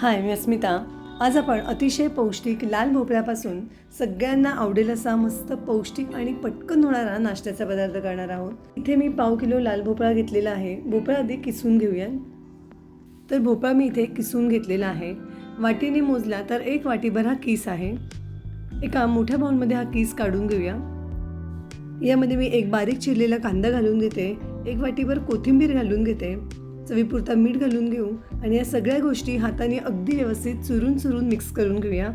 हाय मी अस्मिता. आज आपण अतिशय पौष्टिक लाल भोपळ्यापासून सगळ्यांना आवडेल असा मस्त पौष्टिक आणि पटकन होणारा नाश्त्याचा पदार्थ करणार आहोत. इथे मी पाव किलो लाल भोपळा घेतलेला आहे. भोपळा आधी किसून घेऊया. तर भोपळा मी इथे किसून घेतलेला आहे. वाटीने मोजला तर एक वाटीभर हा किस आहे. एका मोठ्या बाउलमध्ये हा किस काढून घेऊया. यामध्ये मी एक बारीक चिरलेला कांदा घालून घेते. एक वाटीभर कोथिंबीर घालून घेते. चवीपुरता मीठ घालून घेऊ आणि या सगळ्या गोष्टी हाताने अगदी व्यवस्थित चुरून चुरून मिक्स करून घेऊया.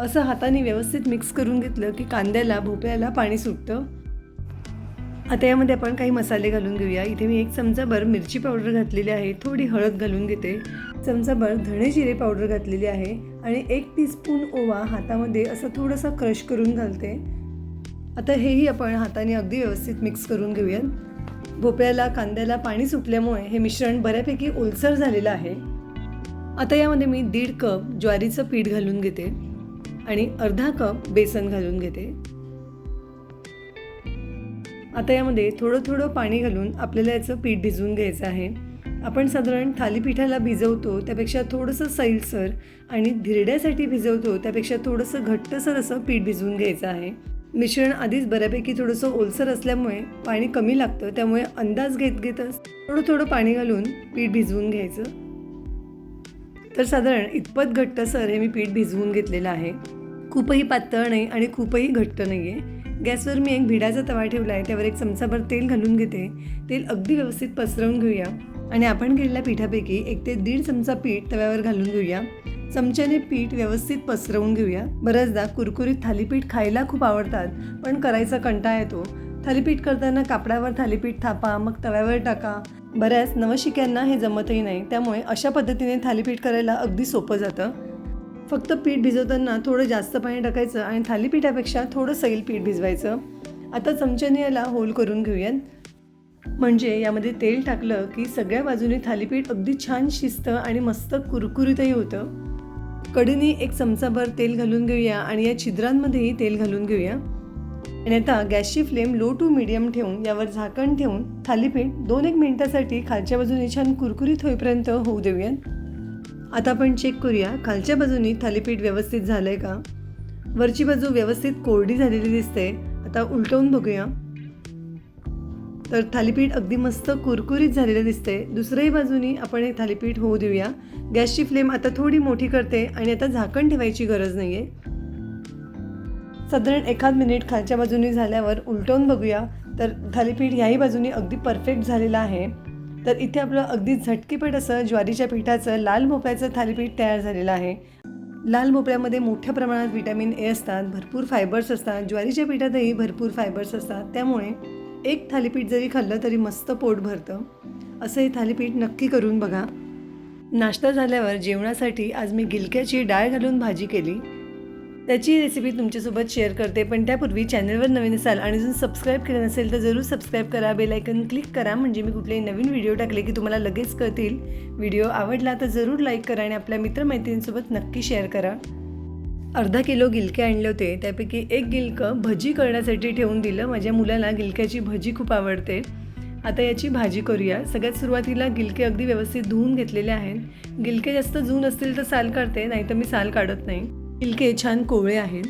असं हाताने व्यवस्थित मिक्स करून घेतलं की कांद्याला भोपळ्याला पाणी सुटतं. आता यामध्ये आपण काही मसाले घालून घेऊया. इथे मी एक चमचाभर मिरची पावडर घातलेली आहे. थोडी हळद घालून घेते. चमचाभर धणे जिरे पावडर घातलेली आहे आणि एक टीस्पून ओवा हातामध्ये असं थोडंसं क्रश करून घालते. आता हेही आपण हाताने अगदी व्यवस्थित मिक्स करून घेऊयात. भोपळ्याला कांद्याला पाणी सुटल्यामुळे हे मिश्रण बऱ्यापैकी ओलसर झालेलं आहे. आता यामध्ये मी दीड कप ज्वारीचं पीठ घालून घेते आणि अर्धा कप बेसन घालून घेते. आता यामध्ये थोडं थोडं पाणी घालून आपल्याला याचं पीठ भिजवून घ्यायचं आहे. आपण साधारण थालीपीठाला भिजवतो त्यापेक्षा थोडंसं सैलसर आणि धिरड्यासाठी भिजवतो त्यापेक्षा थोडंसं घट्टसर असं पीठ भिजवून घ्यायचं आहे. मिश्रण आधीच बऱ्यापैकी थोडंसं ओलसर असल्यामुळे पाणी कमी लागतं त्यामुळे अंदाज घेत घेतच थोडं थोडं पाणी घालून पीठ भिजवून घ्यायचं. तर साधारण इतपत घट्टसर हे मी पीठ भिजवून घेतलेलं आहे. खूपही पातळ नाही आणि खूपही घट्ट नाही आहे गॅसवर मी एक भिडाचा तवा ठेवला आहे त्यावर एक चमचाभर तेल घालून घेते. तेल अगदी व्यवस्थित पसरवून घेऊया. आणि आपण केलेल्या पिठापैकी एक ते दीड चमचा पीठ तव्यावर घालून घेऊया. चमच्याने पीठ व्यवस्थित पसरवून घेऊया. बऱ्याचदा कुरकुरीत थालीपीठ खायला खूप आवडतात पण करायचा कंटाळा येतो. थालीपीठ करताना कापडावर थालीपीठ थापा मग तव्यावर टाका. बऱ्याच नवशिक्यांना हे जमतही नाही त्यामुळे अशा पद्धतीने थालीपीठ करायला अगदी सोपं जातं. फक्त पीठ भिजवताना थोडं जास्त पाणी टाकायचं आणि थालीपीठापेक्षा थोडं सैल पीठ भिजवायचं. आता चमच्याने याला होल करून घेऊयात. म्हणजे यामध्ये तेल टाकलं की सगळ्या बाजूने थालीपीठ अगदी छान शिजतं आणि मस्त कुरकुरीतही होतं. कडीने एक चमचाभर तेल घालून घेऊया आणि या छिद्रांमध्येही तेल घालून घेऊया. आणि आता गॅसची फ्लेम लो टू मिडियम ठेवून यावर झाकण ठेवून थालीपीठ दोन एक मिनिटासाठी खालच्या बाजूने छान कुरकुरीत होईपर्यंत होऊ देऊया आता आपण चेक करूया खालच्या बाजूने थालीपीठ व्यवस्थित झालं आहे का? वरची बाजू व्यवस्थित कोरडी झालेली दिसते. आता उलटवून बघूया. तर थालीपीठ अगदी मस्त कुरकुरीत झालेलं दिसते दुसऱ्याही बाजूनी आपण हे थालीपीठ होऊ देऊया. गॅसची फ्लेम आता थोडी मोठी करते आणि आता झाकण ठेवायची गरज नाही आहे साधारण एखाद मिनिट खालच्या बाजूनी झाल्यावर उलटवून बघूया. तर थालीपीठ ह्याही बाजूनी अगदी परफेक्ट झालेलं आहे. तर इथे आपलं अगदी झटकीपट असं ज्वारीच्या पिठाचं लाल भोपळ्याचं थालीपीठ तयार झालेलं आहे. लाल भोपळ्यामध्ये मोठ्या प्रमाणात विटॅमिन ए असतात भरपूर फायबर्स असतात ज्वारीच्या पिठातही भरपूर फायबर्स असतात. त्यामुळे एक थालीपीठ जरी खाल्लं तरी मस्त पोट भरतं. असं हे थालीपीठ नक्की करून बघा. नाश्ता झाल्यावर जेवणासाठी आज मी गिलक्याची डाळ घालून भाजी केली. त्याची रेसिपी तुमच्यासोबत शेअर करते पण त्यापूर्वी चॅनलवर नवीन असाल आणि जर सबस्क्राईब केलं नसेल तर जरूर सबस्क्राईब करा. बेलायकन क्लिक करा म्हणजे मी कुठलेही नवीन व्हिडिओ टाकले की तुम्हाला लगेच कळतील. व्हिडिओ आवडला तर जरूर लाईक करा आणि आपल्या मित्रमैत्रिणींसोबत नक्की शेअर करा. अर्धा किलो गिलके आणले होते. त्यापैकी एक गिलकं भजी करण्यासाठी ठेवून दिलं. माझ्या मुलाला गिलक्याची भजी खूप आवडते. आता याची भाजी करूया. सगळ्यात सुरुवातीला गिलके अगदी व्यवस्थित धुवून घेतलेले आहेत. गिलके जास्त जून असतील तर साल काढते नाही तर मी साल काढत नाही. गिलके छान कोवळे आहेत.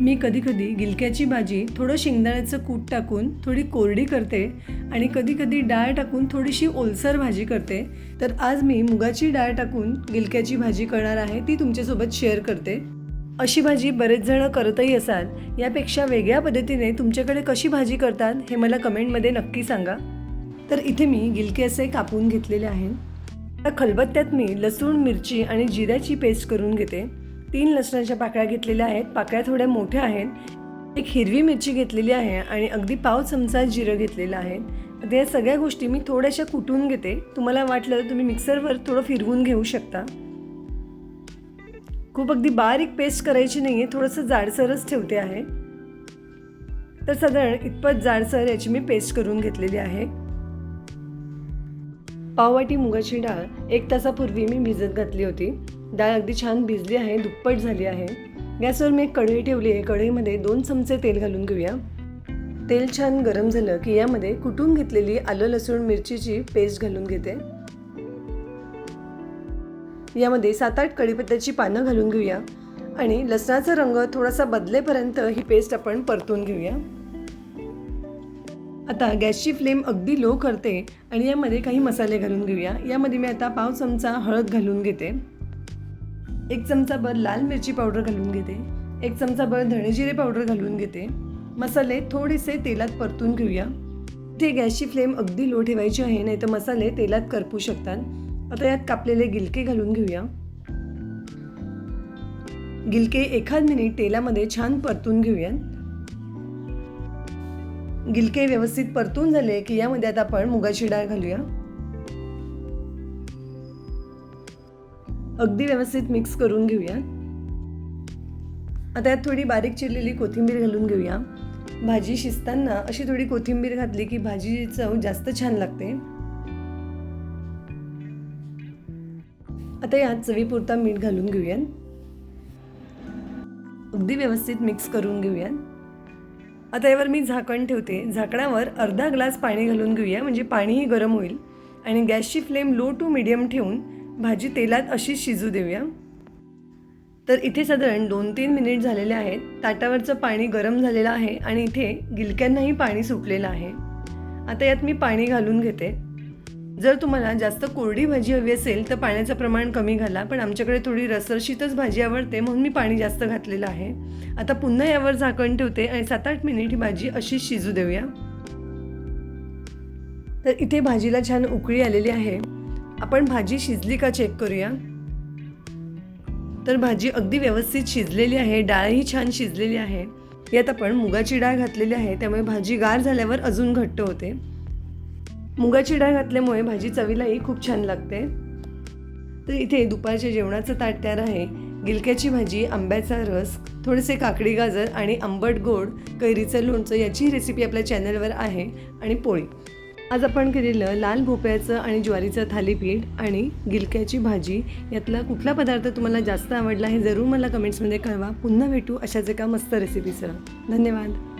मी कधीकधी गिलक्याची भाजी थोडं शेंगदाण्याचं कूट टाकून थोडी कोरडी करते आणि कधीकधी डाळ टाकून थोडीशी ओलसर भाजी करते. तर आज मी मुगाची डाळ टाकून गिलक्याची भाजी करणार आहे ती तुमच्यासोबत शेअर करते. अशी भाजी बरेच जण करतही असाल यापेक्षा वेगळ्या पद्धतीने तुमच्याकडे कशी भाजी करतात हे मला कमेंटमध्ये नक्की सांगा. तर इथे मी गिलके असे कापून घेतलेले आहेत. त्या खलबत्त्यात मी लसूण मिरची आणि जिऱ्याची पेस्ट करून घेते. तीन लसणाच्या पाकळ्या घेतलेल्या आहेत पाकळ्या थोड्या मोठ्या आहेत. एक हिरवी मिरची घेतलेली आहे आणि अगदी पाव चमचा जिरं घेतलेलं आहे. आता या सगळ्या गोष्टी मी थोड्याशा कुटून घेते. तुम्हाला वाटलं तुम्ही मिक्सरवर थोडं फिरवून घेऊ शकता. खूप अगदी बारीक पेस्ट करायची नाही आहे थोडंसं जाडसरच ठेवते आहे. तर साधारण इतपत जाडसर याची मी पेस्ट करून घेतलेली आहे. पाववाटी मुगाची डाळ एक तासापूर्वी मी भिजत घातली होती. डाळ अगदी छान भिजली आहे दुप्पट झाली आहे. गॅसवर मी एक कढई ठेवली आहे. कढईमध्ये दोन चमचे तेल घालून घेऊया. तेल छान गरम झालं की यामध्ये कुटून घेतलेली आलं लसूण मिरचीची पेस्ट घालून घेते. यामध्ये सात आठ कढीपत्त्याची पानं घालून घेऊया आणि लसणाचा रंग थोडासा बदलेपर्यंत ही पेस्ट आपण परतून घेऊया. आता गॅसची फ्लेम अगदी लो करते आणि यामध्ये काही मसाले घालून घेऊया. यामध्ये मी आता पाव चमचा हळद घालून घेते. एक चमचाभर लाल मिरची पावडर घालून घेते. एक चमचाभर धणेजिरे पावडर घालून घेते. मसाले थोडेसे तेलात परतून घेऊया. ते गॅसची फ्लेम अगदी लो ठेवायची आहे नाही तर मसाले तेलात करपू शकतात. आता यात कापलेले गिलके घालून घेऊया. गिलके एखाद मिनिट तेलामध्ये छान परतून घेऊया गिलके व्यवस्थित परतून झाले की यामध्ये आता आपण मुगाची डाळ घालूया. अगदी व्यवस्थित मिक्स करून घेऊया. आता यात थोडी बारीक चिरलेली कोथिंबीर घालून घेऊया. भाजी शिजताना अशी थोडी कोथिंबीर घातली की भाजी चव जास्त छान लागते. आता यात चवीपुरता मीठ घालून घेऊया अगदी व्यवस्थित मिक्स करून घेऊया आता यावर मी झाकण ठेवते. झाकणावर अर्धा ग्लास पाणी घालून घेऊया. म्हणजे पाणीही गरम होईल. आणि गॅसची फ्लेम लो टू मिडियम ठेवून भाजी तेलात अशीच शिजू देऊया. तर इथे साधारण दोन तीन मिनिट झालेले आहेत. ताटावरचं पाणी गरम झालेलं आहे आणि इथे गिलक्यांनाही पाणी सुटलेलं आहे. आता यात मी पाणी घालून घेते. जर तुम्हाला जास्त कोरडी भाजी हवी असेल तर पाण्याचं प्रमाण कमी घाला पण आमच्याकडे थोडी रसरशीतच भाजी आवडते म्हणून मी पाणी जास्त घातलेलं आहे. आता पुन्हा यावर झाकण ठेवते आणि सात आठ मिनिट ही भाजी अशीच शिजू देऊया. तर इथे भाजीला छान उकळी आलेली आहे. आपण भाजी शिजली का चेक करूया. तर भाजी अगदी व्यवस्थित शिजलेली आहे डाळही छान शिजलेली आहे. यात आपण मुगाची डाळ घातलेली आहे त्यामुळे भाजी गार झाल्यावर अजून घट्ट होते. मुगाची डाळ घातल्यामुळे भाजी चवीलाही खूप छान लागते. तर इथे दुपारच्या जेवणाचं ताट तयार आहे. गिलक्याची भाजी आंब्याचा रस थोडेसे काकडी गाजर आणि आंबट गोड कैरीचं लोणचं याची रेसिपी आपल्या चॅनलवर आहे आणि पोळी. आज आपण केलेलं लाल भोपळ्याचं आणि ज्वारीचं थालीपीठ आणि गिलक्याची भाजी यातला कुठला पदार्थ तुम्हाला जास्त आवडला हे जरूर मला कमेंट्समध्ये कळवा. पुन्हा भेटू अशाच एका मस्त रेसिपीसह धन्यवाद.